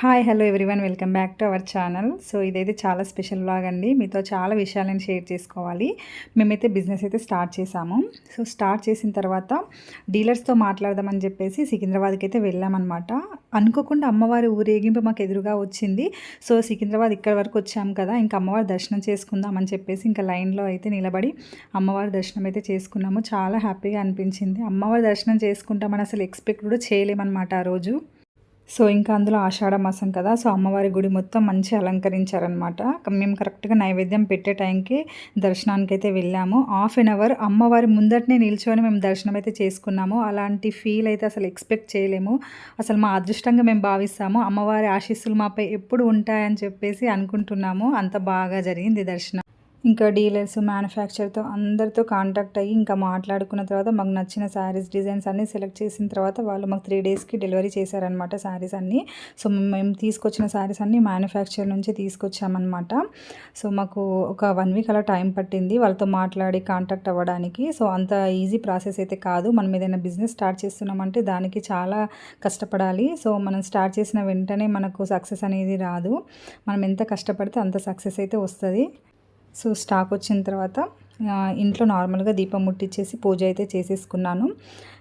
Hi hello everyone welcome back to our channel so ఇదైతే చాలా special blog అండి. మీతో చాలా విషయాలను షేర్ చేసుకోవాలి. మేమైతే బిజినెస్ అయితే స్టార్ట్ చేసాము. సో స్టార్ట్ చేసిన తర్వాత డీలర్స్తో మాట్లాడదామని చెప్పేసి సికింద్రాబాద్కి అయితే వెళ్ళామన్నమాట అనుకోకుండా అమ్మవారి ఊరేగింపు మాకు ఎదురుగా వచ్చింది. సో సికింద్రాబాద్ ఇక్కడ వరకు వచ్చాము కదా. ఇంకా అమ్మవారి దర్శనం చేసుకుందామని చెప్పేసి ఇంకా లైన్లో అయితే నిలబడి అమ్మవారి దర్శనం అయితే చేసుకున్నాము. చాలా హ్యాపీగా అనిపించింది. అమ్మవారి దర్శనం చేసుకుంటామని అసలు ఎక్స్పెక్ట్ కూడా చేయలేమన్నమాట ఆ రోజు. సో ఇంకా అందులో ఆషాఢ మాసం కదా సో అమ్మవారి గుడి మొత్తం మంచి అలంకరించారనమాట మేము కరెక్ట్గా నైవేద్యం పెట్టే టైంకి దర్శనానికి అయితే వెళ్ళాము. హాఫ్ అన్ అవర్ అమ్మవారి ముందటనే నిల్చొని మేము దర్శనం అయితే చేసుకున్నాము. అలాంటి ఫీల్ అయితే అసలు ఎక్స్పెక్ట్ చేయలేము. అసలు మా అదృష్టంగా మేము భావిస్తాము. అమ్మవారి ఆశీస్సులు మాపై ఎప్పుడు ఉంటాయని చెప్పేసి అనుకుంటున్నాము. అంత బాగా జరిగింది దర్శనం. ఇంకా డీలర్స్ మ్యానుఫ్యాక్చర్తో అందరితో కాంటాక్ట్ అయ్యి ఇంకా మాట్లాడుకున్న తర్వాత మాకు నచ్చిన శారీస్ డిజైన్స్ అన్నీ సెలెక్ట్ చేసిన తర్వాత వాళ్ళు మాకు త్రీ డేస్కి డెలివరీ చేశారనమాట శారీస్ అన్నీ. సో మేము తీసుకొచ్చిన శారీస్ అన్నీ మ్యానుఫ్యాక్చర్ నుంచి తీసుకొచ్చామన్నమాట. సో మాకు ఒక వన్ వీక్ అలా టైం పట్టింది వాళ్ళతో మాట్లాడి కాంటాక్ట్ అవ్వడానికి. సో అంత ఈజీ ప్రాసెస్ అయితే కాదు. మనం ఏదైనా బిజినెస్ స్టార్ట్ చేస్తున్నామంటే దానికి చాలా కష్టపడాలి. సో మనం స్టార్ట్ చేసిన వెంటనే మనకు సక్సెస్ అనేది రాదు. మనం ఎంత కష్టపడితే అంత సక్సెస్ అయితే వస్తుంది. సో స్టాక్ వచ్చిన తర్వాత ఇంట్లో నార్మల్గా దీపం ముట్టించేసి పూజ అయితే చేసేసుకున్నాను.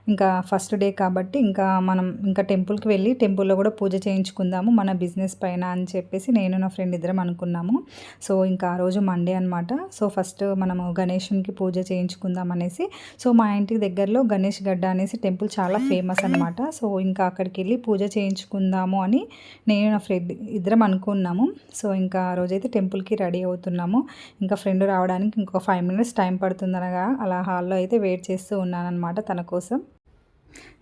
ఇంకా ఫస్ట్ డే కాబట్టి ఇంకా మనం ఇంకా టెంపుల్కి వెళ్ళి టెంపుల్లో కూడా పూజ చేయించుకుందాము మన బిజినెస్ పైన అని చెప్పేసి నేను నా ఫ్రెండ్ ఇద్దరం అనుకున్నాము. సో ఇంకా ఆ రోజు మండే అనమాట సో ఫస్ట్ మనము గణేషునికి పూజ చేయించుకుందాం అనేసి. సో మా ఇంటికి దగ్గరలో గణేష్ గడ్డ అనేసి టెంపుల్ చాలా ఫేమస్ అనమాట సో ఇంకా అక్కడికి వెళ్ళి పూజ చేయించుకుందాము అని నేను నా ఫ్రెండ్ ఇద్దరం అనుకున్నాము. సో ఇంకా ఆ రోజైతే టెంపుల్కి రెడీ అవుతున్నాము. ఇంకా ఫ్రెండ్ రావడానికి ఇంకొక ఫైవ్ మినిట్స్ టైం పడుతుందనగా అలా హాల్లో అయితే వెయిట్ చేస్తూ ఉన్నానమాట తన కోసం.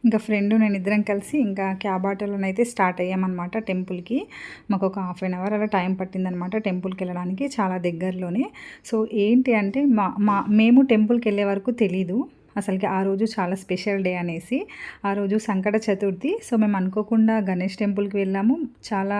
ఇంకా ఫ్రెండ్ నేను ఇద్దరం కలిసి ఇంకా క్యాబ్ ఆటోలోనైతే స్టార్ట్ అయ్యామన్నమాట టెంపుల్కి. మాకు ఒక హాఫ్ అన్ అవర్ అలా టైం పట్టిందనమాట టెంపుల్కి వెళ్ళడానికి చాలా దగ్గరలోనే. సో ఏంటి అంటే మా మా మేము టెంపుల్కి వెళ్ళే వరకు తెలీదు. అసలుకి ఆ రోజు చాలా స్పెషల్ డే అనేసి ఆ రోజు సంకట చతుర్థి. సో మేము అనుకోకుండా గణేష్ టెంపుల్కి వెళ్ళాము. చాలా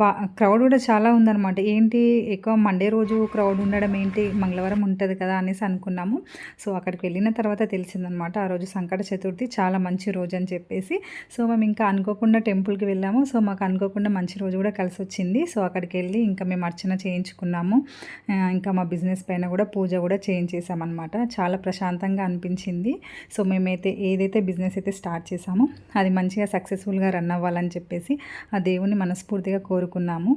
బా క్రౌడ్ కూడా చాలా ఉందన్నమాట. ఏంటి ఎక్కువ మండే రోజు క్రౌడ్ ఉండడం ఏంటి మంగళవారం ఉంటుంది కదా అనేసి అనుకున్నాము. సో అక్కడికి వెళ్ళిన తర్వాత తెలిసిందనమాట ఆ రోజు సంకట చతుర్థి చాలా మంచి రోజు అని చెప్పేసి. సో మేము ఇంకా అనుకోకుండా టెంపుల్కి వెళ్ళాము. సో మాకు అనుకోకుండా మంచి రోజు కూడా కలిసి వచ్చింది సో అక్కడికి వెళ్ళి ఇంకా మేము అర్చన చేయించుకున్నాము. ఇంకా మా బిజినెస్ పైన కూడా పూజ కూడా చేయించేసామన్నమాట. చాలా ప్రశాంతంగా అనిపించింది సో మేమైతే ఏదైతే బిజినెస్ అయితే స్టార్ట్ చేసామో అది మంచిగా సక్సెస్ఫుల్గా రన్ అవ్వాలని చెప్పేసి ఆ దేవుని మనస్ఫూర్తిగా కోరుకున్నాము.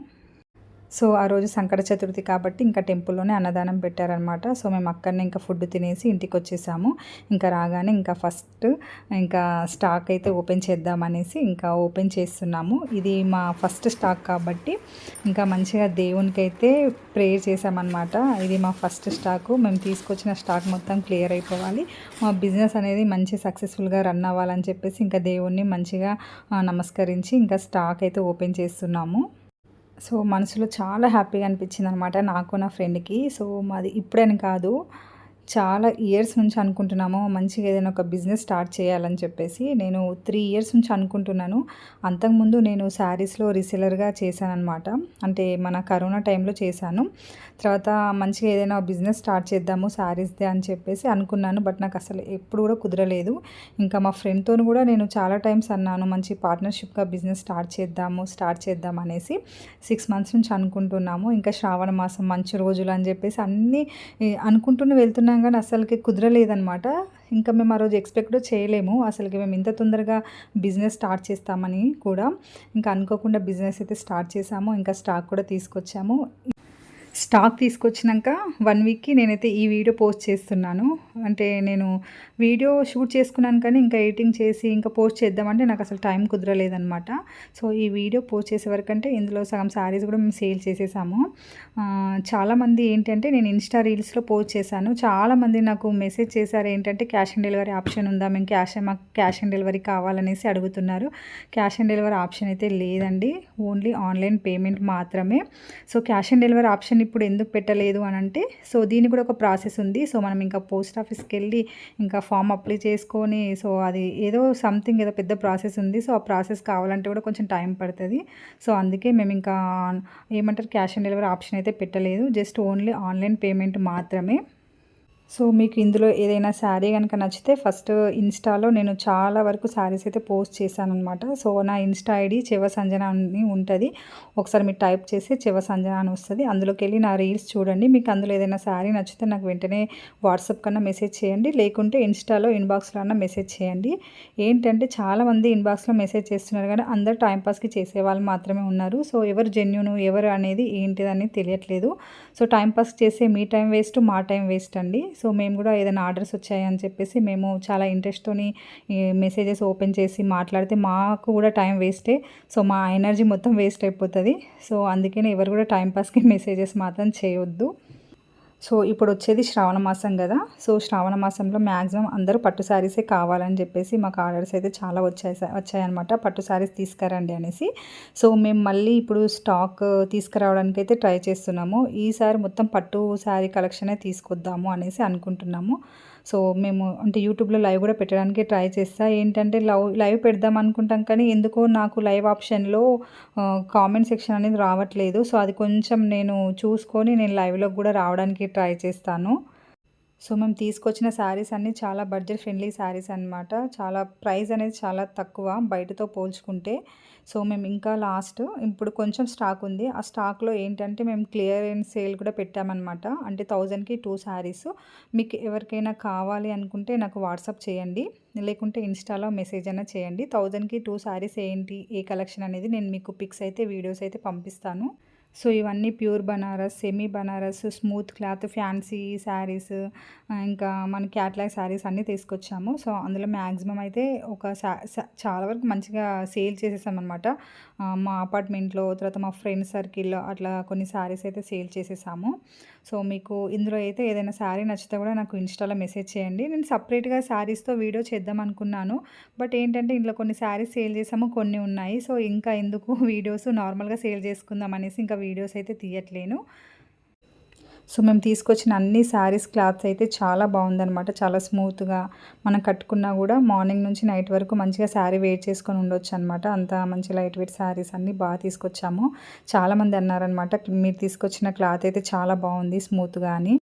సో ఆ రోజు సంకట చతుర్థి కాబట్టి ఇంకా టెంపుల్లోనే అన్నదానం పెట్టారనమాట సో మేము అక్కడనే ఇంకా ఫుడ్ తినేసి ఇంటికి వచ్చేసాము ఇంకా రాగానే ఇంకా ఫస్ట్ ఇంకా స్టాక్ అయితే ఓపెన్ చేద్దామనేసి ఇంకా ఓపెన్ చేస్తున్నాము. ఇది మా ఫస్ట్ స్టాక్ కాబట్టి ఇంకా మంచిగా దేవునికి అయితే ప్రేయర్ చేసామన్నమాట ఇది మా ఫస్ట్ స్టాకు. మేము తీసుకొచ్చిన స్టాక్ మొత్తం క్లియర్ అయిపోవాలి. మా బిజినెస్ అనేది మంచి సక్సెస్ఫుల్గా రన్ అవ్వాలని చెప్పేసి ఇంకా దేవుణ్ణి మంచిగా నమస్కరించి ఇంకా స్టాక్ అయితే ఓపెన్ చేస్తున్నాము. సో మనసులో చాలా హ్యాపీగా అనిపించింది అనమాట నాకు నా ఫ్రెండ్కి. సో మాది ఇప్పుడని కాదు. చాలా ఇయర్స్ నుంచి అనుకుంటున్నాము మంచిగా ఏదైనా ఒక బిజినెస్ స్టార్ట్ చేయాలని చెప్పేసి. నేను త్రీ ఇయర్స్ నుంచి అనుకుంటున్నాను. అంతకుముందు నేను శారీస్లో రీసెలర్గా చేశానమాట అంటే మన కరోనా టైంలో చేశాను. తర్వాత మంచిగా ఏదైనా బిజినెస్ స్టార్ట్ చేద్దాము శారీస్దే అని చెప్పేసి అనుకున్నాను. బట్ నాకు అసలు ఎప్పుడు కూడా కుదరలేదు. ఇంకా మా ఫ్రెండ్తో కూడా నేను చాలా టైమ్స్ అన్నాను మంచి పార్ట్నర్షిప్గా బిజినెస్ స్టార్ట్ చేద్దాము స్టార్ట్ చేద్దాం అనేసి. సిక్స్ మంత్స్ నుంచి అనుకుంటున్నాము. ఇంకా శ్రావణ మాసం మంచి రోజులు అని చెప్పేసి అన్నీ అనుకుంటూనే వెళ్తున్నాం కానీ అసలుకి కుదరలేదనమాట ఇంకా మేము ఆ రోజు ఎక్స్పెక్ట్ చేయలేము. అసలుకి మేము ఇంత తొందరగా బిజినెస్ స్టార్ట్ చేస్తామని కూడా. ఇంకా అనుకోకుండా బిజినెస్ అయితే స్టార్ట్ చేసాము. ఇంకా స్టాక్ కూడా తీసుకొచ్చాము. స్టాక్ తీసుకొచ్చినాక వన్ వీక్కి నేనైతే ఈ వీడియో పోస్ట్ చేస్తున్నాను. అంటే నేను వీడియో షూట్ చేసుకున్నాను కానీ ఇంకా ఎడిటింగ్ చేసి ఇంకా పోస్ట్ చేద్దామంటే నాకు అసలు టైం కుదరలేదనమాట సో ఈ వీడియో పోస్ట్ చేసే వరకంటే ఇందులో సగం శారీస్ కూడా మేము సేల్ చేసేసాము. చాలామంది ఏంటంటే నేను ఇన్స్టా రీల్స్లో పోస్ట్ చేశాను. చాలామంది నాకు మెసేజ్ చేశారు ఏంటంటే క్యాష్ ఆన్ డెలివరీ ఆప్షన్ ఉందా? మేము క్యాష్ మాకు క్యాష్ ఆన్ డెలివరీ కావాలనేసి అడుగుతున్నారు. క్యాష్ ఆన్ డెలివరీ ఆప్షన్ అయితే లేదండి. ఓన్లీ ఆన్లైన్ పేమెంట్ మాత్రమే. So cash on delivery option ఇప్పుడు ఎందుకు పెట్టలేదు అని అంటే సో దీనికి కూడా ఒక ప్రాసెస్ ఉంది. సో మనం ఇంకా పోస్ట్ ఆఫీస్కి వెళ్ళి ఇంకా ఫామ్ అప్లై చేసుకొని సో అది ఏదో సంథింగ్ ఏదో పెద్ద ప్రాసెస్ ఉంది. సో ఆ ప్రాసెస్ కావాలంటే కూడా కొంచెం టైం పడుతుంది. సో అందుకే మేము ఇంకా ఏమంటారు క్యాష్ ఆన్ డెలివరీ ఆప్షన్ అయితే పెట్టలేదు. జస్ట్ ఓన్లీ ఆన్లైన్ పేమెంట్ మాత్రమే. సో మీకు ఇందులో ఏదైనా శారీ కనుక నచ్చితే ఫస్ట్ ఇన్స్టాలో నేను చాలా వరకు శారీస్ అయితే పోస్ట్ చేశాను అనమాట సో నా ఇన్స్టా ఐడి చివ సంజన అని ఉంటుంది. ఒకసారి మీరు టైప్ చేసి చివ సంజన అని వస్తుంది. అందులోకి వెళ్ళి నా రీల్స్ చూడండి. మీకు అందులో ఏదైనా శారీ నచ్చితే నాకు వెంటనే వాట్సాప్ కన్నా మెసేజ్ చేయండి. లేకుంటే ఇన్స్టాలో ఇన్బాక్స్లో అన్న మెసేజ్ చేయండి. ఏంటంటే చాలామంది ఇన్బాక్స్లో మెసేజ్ చేస్తున్నారు కానీ అందరు టైంపాస్కి చేసే వాళ్ళు మాత్రమే ఉన్నారు. సో ఎవరు జెన్యున్ ఎవరు అనేది ఏంటిదని తెలియట్లేదు. సో టైంపాస్ చేసే మీ టైం వేస్ట్ మా టైం వేస్ట్ అండి. సో మేము కూడా ఏదైనా ఆర్డర్స్ వచ్చాయని చెప్పేసి మేము చాలా ఇంట్రెస్ట్తోని మెసేజెస్ ఓపెన్ చేసి మాట్లాడితే మాకు కూడా టైం వేస్టే సో మా ఎనర్జీ మొత్తం వేస్ట్ అయిపోతుంది. సో అందుకని ఎవరు కూడా టైంపాస్కి మెసేజెస్ మాత్రం చేయొద్దు. సో ఇప్పుడు వచ్చేది శ్రావణ మాసం కదా సో శ్రావణ మాసంలో మ్యాక్సిమం అందరూ పట్టు శారీసే కావాలని చెప్పేసి మాకు ఆర్డర్స్ అయితే చాలా వచ్చాయి వచ్చాయన్నమాట. పట్టు శారీస్ తీసుకురండి అనేసి. సో మేము మళ్ళీ ఇప్పుడు స్టాక్ తీసుకురావడానికి అయితే ట్రై చేస్తున్నాము. ఈసారి మొత్తం పట్టు శారీ కలెక్షనే తీసుకొద్దాము అనేసి అనుకుంటున్నాము. సో మేము అంటే యూట్యూబ్లో లైవ్ కూడా పెట్టడానికి ట్రై చేస్తా. ఏంటంటే లవ్ లైవ్ పెడదాం అనుకుంటాం కానీ ఎందుకో నాకు లైవ్ ఆప్షన్లో కామెంట్ సెక్షన్ అనేది రావట్లేదు. సో అది కొంచెం నేను చూసుకొని నేను లైవ్లో కూడా రావడానికి ట్రై చేస్తాను. సో మేము తీసుకొచ్చిన శారీస్ అన్నీ చాలా బడ్జెట్ ఫ్రెండ్లీ శారీస్ అనమాట చాలా ప్రైస్ అనేది చాలా తక్కువ బయటతో పోల్చుకుంటే. సో మేము ఇంకా లాస్ట్ ఇప్పుడు కొంచెం స్టాక్ ఉంది. ఆ స్టాక్లో ఏంటంటే మేము క్లియర్ అండ్ సేల్ కూడా పెట్టామన్నమాట. అంటే థౌజండ్కి టూ శారీస్ మీకు ఎవరికైనా కావాలి అనుకుంటే నాకు వాట్సాప్ చేయండి. లేకుంటే ఇన్స్టాలో మెసేజ్ అయినా చేయండి. థౌజండ్కి టూ శారీస్ ఏంటి? ఏ కలెక్షన్ అనేది నేను మీకు పిక్స్ అయితే వీడియోస్ అయితే పంపిస్తాను. సో ఇవన్నీ pure Banaras semi Banaras smooth cloth fancy saris ఇంకా మన క్యాట్లాగ్ శారీస్ అన్నీ తీసుకొచ్చాము. సో అందులో మ్యాక్సిమం అయితే ఒక చాలా వరకు మంచిగా సేల్ చేసేసామన్నమాట. మా అపార్ట్మెంట్లో తర్వాత మా ఫ్రెండ్ సర్కిల్లో అట్లా కొన్ని శారీస్ అయితే సేల్ చేసేసాము. సో మీకు ఇందులో అయితే ఏదైనా శారీ నచ్చితే కూడా నాకు ఇన్స్టాలో మెసేజ్ చేయండి. నేను సపరేట్గా శారీస్తో వీడియో చేద్దాం అనుకున్నాను. బట్ ఏంటంటే ఇంట్లో కొన్ని శారీస్ సేల్ చేసాము కొన్ని ఉన్నాయి. సో ఇంకా ఎందుకు వీడియోస్ నార్మల్గా సేల్ చేసుకుందాం అనేసి ఇంకా వీడియోస్ అయితే తీయట్లేను. సో మేము తీసుకొచ్చిన అన్ని శారీస్ క్లాత్స్ అయితే చాలా బాగుందనమాట చాలా స్మూత్గా మనం కట్టుకున్నా కూడా మార్నింగ్ నుంచి నైట్ వరకు మంచిగా శారీ వేర్ చేసుకొని ఉండొచ్చు అనమాట అంత మంచి లైట్ వెయిట్ శారీస్ అన్నీ బాగా తీసుకొచ్చాము. చాలామంది అన్నారనమాట మీరు తీసుకొచ్చిన క్లాత్ అయితే చాలా బాగుంది స్మూత్గా అని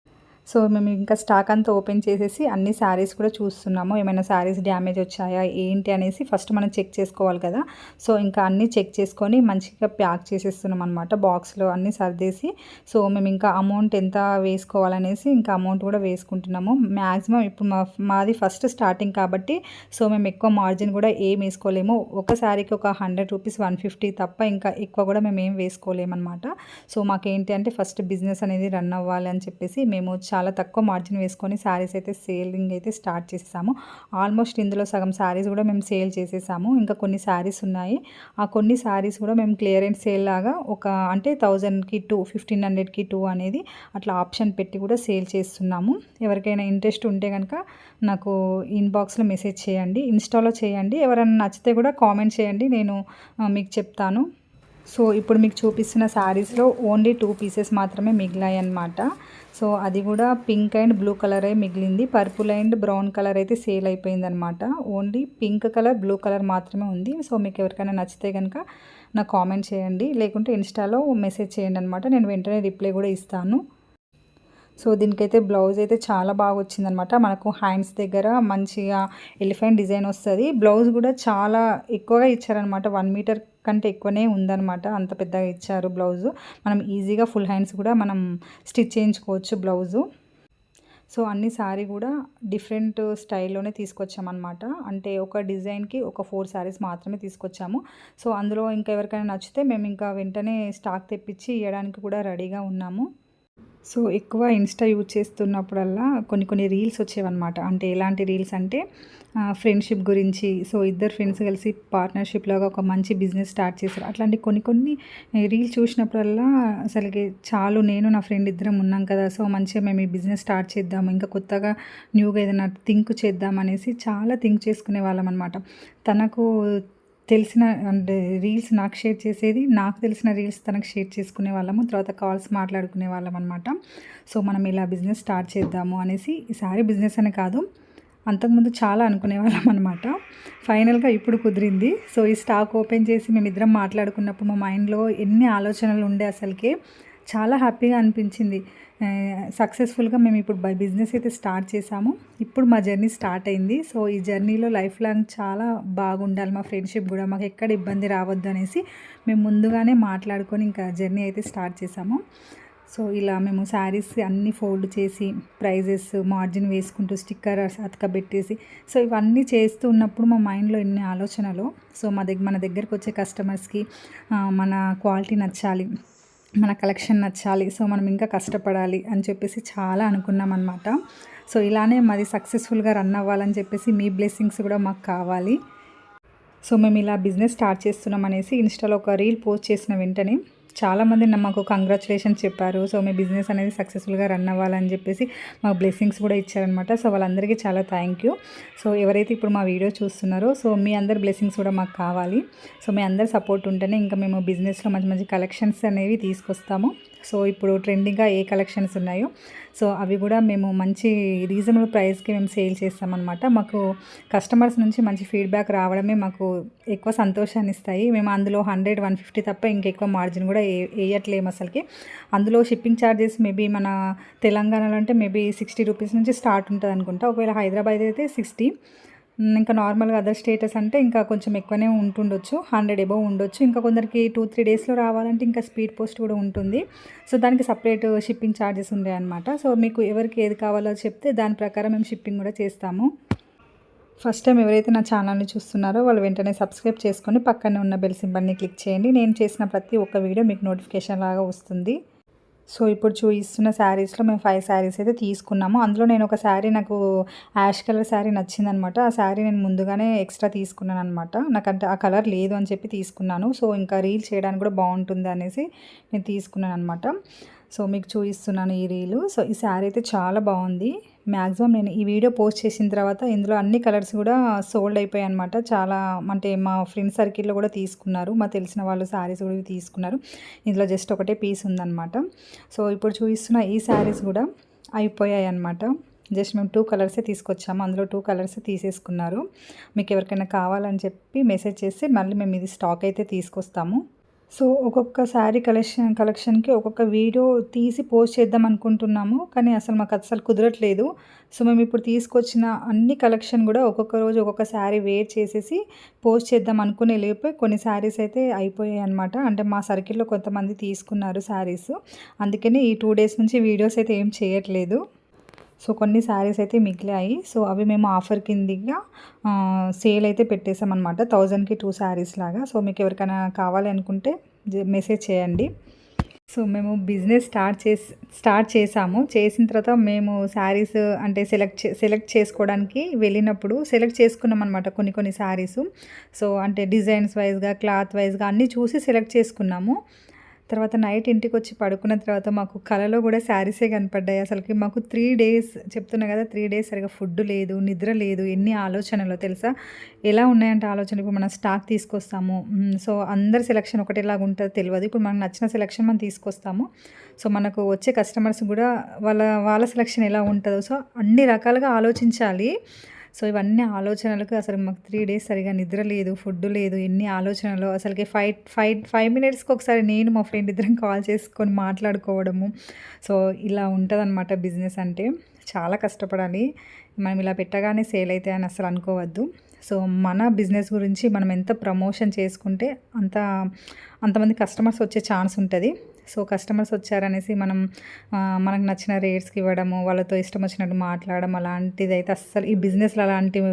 సో మేము ఇంకా స్టాక్ అంతా ఓపెన్ చేసేసి అన్ని శారీస్ కూడా చూస్తున్నాము. ఏమైనా శారీస్ డ్యామేజ్ వచ్చాయా ఏంటి అనేసి ఫస్ట్ మనం చెక్ చేసుకోవాలి కదా. సో ఇంకా అన్నీ చెక్ చేసుకొని మంచిగా ప్యాక్ చేసేస్తున్నాం అనమాట బాక్స్లో అన్నీ సర్దేసి. సో మేము ఇంకా అమౌంట్ ఎంత వేసుకోవాలనేసి ఇంకా అమౌంట్ కూడా వేసుకుంటున్నాము. మ్యాక్సిమం ఇప్పుడు మా మాది ఫస్ట్ స్టార్టింగ్ కాబట్టి సో మేము ఎక్కువ మార్జిన్ కూడా ఏం వేసుకోలేము. ఒక శారీకి ఒక హండ్రెడ్ రూపీస్ వన్ ఫిఫ్టీ తప్ప ఇంకా ఎక్కువ కూడా మేము ఏం వేసుకోలేమన్నమాట. సో మాకేంటి అంటే ఫస్ట్ బిజినెస్ అనేది రన్ అవ్వాలి అని చెప్పేసి మేము చాలా తక్కువ మార్జిన్ వేసుకొని శారీస్ అయితే సేలింగ్ అయితే స్టార్ట్ చేసేసాము. ఆల్మోస్ట్ ఇందులో సగం శారీస్ కూడా మేము సేల్ చేసేసాము. ఇంకా కొన్ని శారీస్ ఉన్నాయి. ఆ కొన్ని శారీస్ కూడా మేము క్లియరెన్స్ సేల్ లాగా ఒక అంటే థౌజండ్కి టూ ఫిఫ్టీన్ హండ్రెడ్కి టూ అనేది అట్లా ఆప్షన్ పెట్టి కూడా సేల్ చేస్తున్నాము. ఎవరికైనా ఇంట్రెస్ట్ ఉంటే కనుక నాకు ఇన్బాక్స్లో మెసేజ్ చేయండి. ఇన్స్టాలో చేయండి. ఎవరైనా నచ్చితే కూడా కామెంట్ చేయండి. నేను మీకు చెప్తాను. సో ఇప్పుడు మీకు చూపిస్తున్న శారీస్లో ఓన్లీ టూ పీసెస్ మాత్రమే మిగిలాయి అనమాట సో అది కూడా పింక్ అండ్ బ్లూ కలరే మిగిలింది. పర్పుల్ అండ్ బ్రౌన్ కలర్ అయితే సేల్ అయిపోయింది అనమాట only pink colour blue colour మాత్రమే ఉంది. సో మీకు ఎవరికైనా నచ్చితే కనుక నాకు కామెంట్ చేయండి. లేకుంటే ఇన్స్టాలో మెసేజ్ చేయండి అనమాట నేను వెంటనే రిప్లై కూడా ఇస్తాను. సో దీనికైతే బ్లౌజ్ అయితే చాలా బాగా వచ్చిందనమాట. మనకు హ్యాండ్స్ దగ్గర మంచిగా ఎలిఫెంట్ డిజైన్ వస్తుంది. బ్లౌజ్ కూడా చాలా ఎక్కువగా ఇచ్చారనమాట. వన్ మీటర్ కంటే ఎక్కువనే ఉందనమాట. అంత పెద్దగా ఇచ్చారు బ్లౌజు. మనం ఈజీగా ఫుల్ హ్యాండ్స్ కూడా మనం స్టిచ్ చేయించుకోవచ్చు బ్లౌజు. సో అన్ని సారీ కూడా డిఫరెంట్ స్టైల్లోనే తీసుకొచ్చామన్నమాట అంటే ఒక డిజైన్కి ఒక ఫోర్ శారీస్ మాత్రమే తీసుకొచ్చాము. సో అందులో ఇంకా ఎవరికైనా నచ్చితే మేము ఇంకా వెంటనే స్టాక్ తెప్పించి ఇవ్వడానికి కూడా రెడీగా ఉన్నాము. సో ఎక్కువ ఇన్స్టా యూజ్ చేస్తున్నప్పుడల్లా కొన్ని కొన్ని రీల్స్ వచ్చేవన్నమాట. అంటే ఎలాంటి రీల్స్ అంటే ఫ్రెండ్షిప్ గురించి సో ఇద్దరు ఫ్రెండ్స్ కలిసి పార్ట్నర్షిప్ లాగా ఒక మంచి బిజినెస్ స్టార్ట్ చేశారు. అట్లాంటి కొన్ని కొన్ని రీల్స్ చూసినప్పుడల్లా అసలుకి చాలు నేను నా ఫ్రెండ్ ఇద్దరం ఉన్నాం కదా సో మంచిగా మేము ఈ బిజినెస్ స్టార్ట్ చేద్దాము ఇంకా కొత్తగా న్యూగా ఏదైనా థింక్ చేద్దాం అనేసి చాలా థింక్ చేసుకునే వాళ్ళం అనమాట తనకు తెలిసిన అంటే రీల్స్ నాకు షేర్ చేసేది నాకు తెలిసిన రీల్స్ తనకు షేర్ చేసుకునే వాళ్ళము. తర్వాత కాల్స్ మాట్లాడుకునే వాళ్ళం అనమాట సో మనం ఇలా బిజినెస్ స్టార్ట్ చేద్దాము అనేసి ఈసారి బిజినెస్ అనే కాదు అంతకుముందు చాలా అనుకునే వాళ్ళం అనమాట ఫైనల్గా ఇప్పుడు కుదిరింది. సో ఈ స్టాక్ ఓపెన్ చేసి మేమిద్దరం మాట్లాడుకున్నప్పుడు మా మైండ్లో ఎన్ని ఆలోచనలు ఉండే అసలుకే చాలా హ్యాపీగా అనిపించింది. సక్సెస్ఫుల్గా మేము ఇప్పుడు బై బిజినెస్ అయితే స్టార్ట్ చేసాము. ఇప్పుడు మా జర్నీ స్టార్ట్ అయింది. సో ఈ జర్నీలో లైఫ్ లాంగ్ చాలా బాగుండాలి మా ఫ్రెండ్షిప్ కూడా. మాకు ఎక్కడ ఇబ్బంది రావద్దు అనేసి మేము ముందుగానే మాట్లాడుకొని ఇంకా జర్నీ అయితే స్టార్ట్ చేసాము. సో ఇలా మేము శారీస్ అన్నీ ఫోల్డ్ చేసి ప్రైజెస్ మార్జిన్ వేసుకుంటూ స్టిక్కర్ అతకబెట్టేసి సో ఇవన్నీ చేస్తూ ఉన్నప్పుడు మా మైండ్లో ఎన్ని ఆలోచనలు. సో మా దగ్గర మన దగ్గరకు వచ్చే కస్టమర్స్కి మన క్వాలిటీ నచ్చాలి. మన కలెక్షన్ నచ్చాలి సో మనం ఇంకా కష్టపడాలి అని చెప్పేసి చాలా అనుకున్నాం అనమాట సో ఇలానే మాది సక్సెస్ఫుల్గా రన్ అవ్వాలని చెప్పేసి మీ బ్లెస్సింగ్స్ కూడా మాకు కావాలి. సో మేము ఇలా బిజినెస్ స్టార్ట్ చేస్తున్నాం అనేసి ఇన్స్టాలో ఒక రీల్ పోస్ట్ చేసిన వెంటనే చాలామంది మాకు కంగ్రాచులేషన్స్ చెప్పారు. సో మీ బిజినెస్ అనేది సక్సెస్ఫుల్గా రన్ అవ్వాలని చెప్పేసి మాకు బ్లెస్సింగ్స్ కూడా ఇచ్చారనమాట సో వాళ్ళందరికీ చాలా థ్యాంక్ యూ సో ఎవరైతే ఇప్పుడు మా వీడియో చూస్తున్నారో సో మీ అందరి బ్లెస్సింగ్స్ కూడా మాకు కావాలి. సో మీ అందరి సపోర్ట్ ఉంటేనే ఇంకా మేము బిజినెస్లో మంచి మంచి కలెక్షన్స్ అనేవి తీసుకొస్తాము. సో ఇప్పుడు ట్రెండింగ్గా ఏ కలెక్షన్స్ ఉన్నాయో సో అవి కూడా మేము మంచి రీజనబుల్ ప్రైస్కి మేము సేల్ చేస్తామన్నమాట. మాకు కస్టమర్స్ నుంచి మంచి ఫీడ్బ్యాక్ రావడమే మాకు ఎక్కువ సంతోషాన్ని ఇస్తాయి. మేము అందులో హండ్రెడ్ వన్ ఫిఫ్టీ తప్ప ఇంకెక్కువ మార్జిన్ కూడా వేయట్లేము అసలుకి. అందులో షిప్పింగ్ ఛార్జెస్ మేబీ మన తెలంగాణలో అంటే మేబీ సిక్స్టీ రూపీస్ నుంచి స్టార్ట్ ఉంటుంది అనుకుంటా ఒకవేళ హైదరాబాద్ అయితే సిక్స్టీ. ఇంకా నార్మల్గా అదర్ స్టేటస్ అంటే ఇంకా కొంచెం ఎక్కువనే ఉంటుండొచ్చు హండ్రెడ్ ఎబో ఉండొచ్చు. ఇంకా కొందరికి టూ త్రీ డేస్లో రావాలంటే ఇంకా స్పీడ్ పోస్ట్ కూడా ఉంటుంది. సో దానికి సపరేట్ షిప్పింగ్ ఛార్జెస్ ఉండే అనమాట సో మీకు ఎవరికి ఏది కావాలో చెప్తే దాని ప్రకారం మేము షిప్పింగ్ కూడా చేస్తాము. ఫస్ట్ టైం ఎవరైతే నా ఛానల్ని చూస్తున్నారో వాళ్ళు వెంటనే సబ్స్క్రైబ్ చేసుకొని పక్కనే ఉన్న బెల్ సింబల్ని క్లిక్ చేయండి. నేను చేసిన ప్రతి ఒక్క వీడియో మీకు నోటిఫికేషన్ లాగా వస్తుంది. సో ఇప్పుడు చూపిస్తున్న శారీస్లో మేము ఫైవ్ శారీస్ అయితే తీసుకున్నాము. అందులో నేను ఒక శారీ నాకు యాష్ కలర్ శారీ నచ్చిందనమాట ఆ శారీ నేను ముందుగానే ఎక్స్ట్రా తీసుకున్నాను అనమాట నాకంటే ఆ కలర్ లేదు అని చెప్పి తీసుకున్నాను. సో ఇంకా రీల్ చేయడానికి కూడా బాగుంటుంది అనేసి నేను తీసుకున్నాను అనమాట సో మీకు చూపిస్తున్నాను ఈ రీలు. సో ఈ శారీ అయితే చాలా బాగుంది. మ్యాక్సిమం నేను ఈ వీడియో పోస్ట్ చేసిన తర్వాత ఇందులో అన్ని కలర్స్ కూడా సోల్డ్ అయిపోయాయి అనమాట చాలా అంటే మా ఫ్రెండ్ సర్కిల్లో కూడా తీసుకున్నారు. మా తెలిసిన వాళ్ళు శారీస్ కూడా తీసుకున్నారు. ఇందులో జస్ట్ ఒకటే పీస్ ఉందన్నమాట. సో ఇప్పుడు చూపిస్తున్న ఈ శారీస్ కూడా అయిపోయాయి అనమాట జస్ట్ మేము టూ కలర్సే తీసుకొచ్చాము. అందులో టూ కలర్స్ తీసేసుకున్నారు. మీకు ఎవరికైనా కావాలని చెప్పి మెసేజ్ చేస్తే మళ్ళీ మేము ఇది స్టాక్ అయితే తీసుకొస్తాము. సో ఒక్కొక్క శారీ కలెక్షన్ కలెక్షన్కి ఒక్కొక్క వీడియో తీసి పోస్ట్ చేద్దాం అనుకుంటున్నాము. కానీ అసలు మాకు అసలు కుదరట్లేదు. సో మేము ఇప్పుడు తీసుకొచ్చిన అన్ని కలెక్షన్ కూడా ఒక్కొక్క రోజు ఒక్కొక్క శారీ వేర్ చేసేసి పోస్ట్ చేద్దాం అనుకునే లేకపోయి కొన్ని శారీస్ అయితే అయిపోయాయి అనమాట అంటే మా సర్కిల్లో కొంతమంది తీసుకున్నారు శారీస్. అందుకని ఈ టూ డేస్ నుంచి వీడియోస్ అయితే ఏం చేయట్లేదు. సో కొన్ని శారీస్ అయితే మిగిలాయి. సో అవి మేము ఆఫర్ కిందిగా సేల్ అయితే పెట్టేసామన్నమాట థౌజండ్కి టూ శారీస్ లాగా. సో మీకు ఎవరికైనా కావాలి అనుకుంటే మెసేజ్ చేయండి. సో మేము బిజినెస్ స్టార్ట్ చేసి స్టార్ట్ చేసాము. చేసిన తర్వాత మేము శారీస్ అంటే సెలెక్ట్ సెలెక్ట్ చేసుకోవడానికి వెళ్ళినప్పుడు సెలెక్ట్ చేసుకున్నాం అనమాట కొన్ని కొన్ని శారీస్ సో అంటే డిజైన్స్ వైజ్గా క్లాత్ వైజ్గా అన్నీ చూసి సెలెక్ట్ చేసుకున్నాము. తర్వాత నైట్ ఇంటికి వచ్చి పడుకున్న తర్వాత మాకు కలలో కూడా శారీసే కనపడ్డాయి. అసలుకి మాకు త్రీ డేస్ చెప్తున్నా కదా త్రీ డేస్ సరిగా ఫుడ్ లేదు నిద్ర లేదు ఎన్ని ఆలోచనలు తెలుసా? ఎలా ఉన్నాయంటే ఆలోచన ఇప్పుడు మనం స్టాక్ తీసుకొస్తాము. సో అందరి సెలక్షన్ ఒకటేలాగా ఉంటుందో తెలియదు. ఇప్పుడు మనకు నచ్చిన సెలక్షన్ మనం తీసుకొస్తాము. సో మనకు వచ్చే కస్టమర్స్ కూడా వాళ్ళ వాళ్ళ సెలక్షన్ ఎలా ఉంటుందో. సో అన్ని రకాలుగా ఆలోచించాలి. సో ఇవన్నీ ఆలోచనలకు అసలు మాకు త్రీ డేస్ సరిగా నిద్ర లేదు ఫుడ్ లేదు ఎన్ని ఆలోచనలు. అసలుకి ఫైవ్ ఫైవ్ ఫైవ్ మినిట్స్కి ఒకసారి నేను మా ఫ్రెండ్ ఇద్దరం కాల్ చేసుకొని మాట్లాడుకోవడము. సో ఇలా ఉంటుందన్నమాట బిజినెస్ అంటే. చాలా కష్టపడాలి. మనం ఇలా పెట్టగానే సేల్ అయితే అని అసలు అనుకోవద్దు. సో మన బిజినెస్ గురించి మనం ఎంత ప్రమోషన్ చేసుకుంటే అంత అంతమంది కస్టమర్స్ వచ్చే ఛాన్స్ ఉంటుంది. సో కస్టమర్స్ వచ్చారనేసి మనం మనకు నచ్చిన రేట్స్కి ఇవ్వడము వాళ్ళతో ఇష్టం వచ్చినట్టు మాట్లాడడం అలాంటిది అయితే అస్సలు ఈ బిజినెస్లో అలాంటివి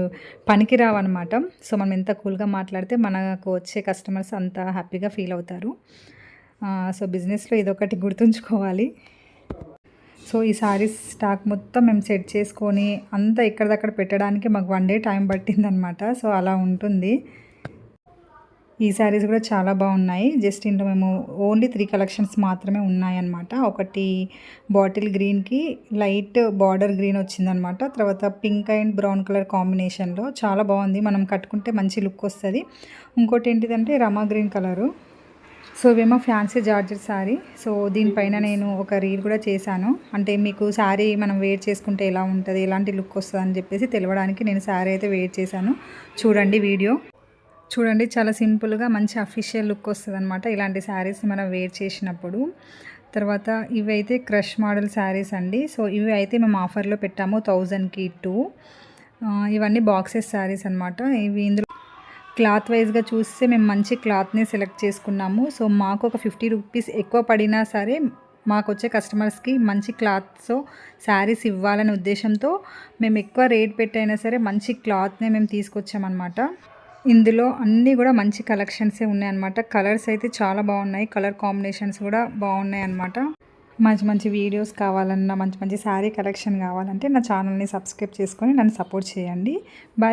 పనికి రావన్నమాట. సో మనం ఎంత కూల్గా మాట్లాడితే మనకు వచ్చే కస్టమర్స్ అంత హ్యాపీగా ఫీల్ అవుతారు. సో బిజినెస్లో ఇదొకటి గుర్తుంచుకోవాలి. సో ఈ సారీస్ స్టాక్ మొత్తం మేము సెట్ చేసుకొని అంతా ఎక్కడిదక్కడ పెట్టడానికి మాకు వన్ డే టైం పట్టిందనమాట సో అలా ఉంటుంది. ఈ శారీస్ కూడా చాలా బాగున్నాయి. జస్ట్ ఇంట్లో మేము ఓన్లీ త్రీ కలెక్షన్స్ మాత్రమే ఉన్నాయన్నమాట. ఒకటి బాటిల్ గ్రీన్కి లైట్ బార్డర్ గ్రీన్ వచ్చిందనమాట తర్వాత పింక్ అండ్ బ్రౌన్ కలర్ కాంబినేషన్లో చాలా బాగుంది. మనం కట్టుకుంటే మంచి లుక్ వస్తుంది. ఇంకోటి ఏంటిదంటే రమా గ్రీన్ కలరు. సో ఇవేమో ఫ్యాన్సీ జార్జర్ శారీ. సో దీనిపైన నేను ఒక రీల్ కూడా చేశాను. అంటే మీకు శారీ మనం వేర్ చేసుకుంటే ఎలా ఉంటుంది ఎలాంటి లుక్ వస్తుంది అని చెప్పేసి తెలవడానికి నేను శారీ అయితే వేర్ చేశాను. చూడండి వీడియో. చూడండి చాలా సింపుల్గా మంచి అఫీషియల్ లుక్ వస్తుంది అనమాట ఇలాంటి శారీస్ మనం వేర్ చేసినప్పుడు. తర్వాత ఇవైతే క్రష్ మోడల్ శారీస్ అండి. సో ఇవి అయితే మేము ఆఫర్లో పెట్టాము థౌజండ్కి టూ. ఇవన్నీ బాక్సెస్ శారీస్ అనమాట ఇవి ఇందులో క్లాత్ వైజ్గా చూస్తే మేము మంచి క్లాత్ని సెలెక్ట్ చేసుకున్నాము. సో మాకు ఒక ఫిఫ్టీ రూపీస్ ఎక్కువ పడినా సరే మాకు వచ్చే కస్టమర్స్కి మంచి క్లాత్స్ శారీస్ ఇవ్వాలనే ఉద్దేశంతో మేము ఎక్కువ రేట్ పెట్టైనా సరే మంచి క్లాత్నే మేము తీసుకొచ్చామన్నమాట. ఇందులో అన్నీ కూడా మంచి కలెక్షన్సే ఉన్నాయన్నమాట. కలర్స్ అయితే చాలా బాగున్నాయి. కలర్ కాంబినేషన్స్ కూడా బాగున్నాయి అన్నమాట మంచి మంచి వీడియోస్ కావాలన్నా మంచి మంచి శారీ కలెక్షన్ కావాలంటే నా ఛానల్ని సబ్స్క్రైబ్ చేసుకొని నన్ను సపోర్ట్ చేయండి. బాయ్.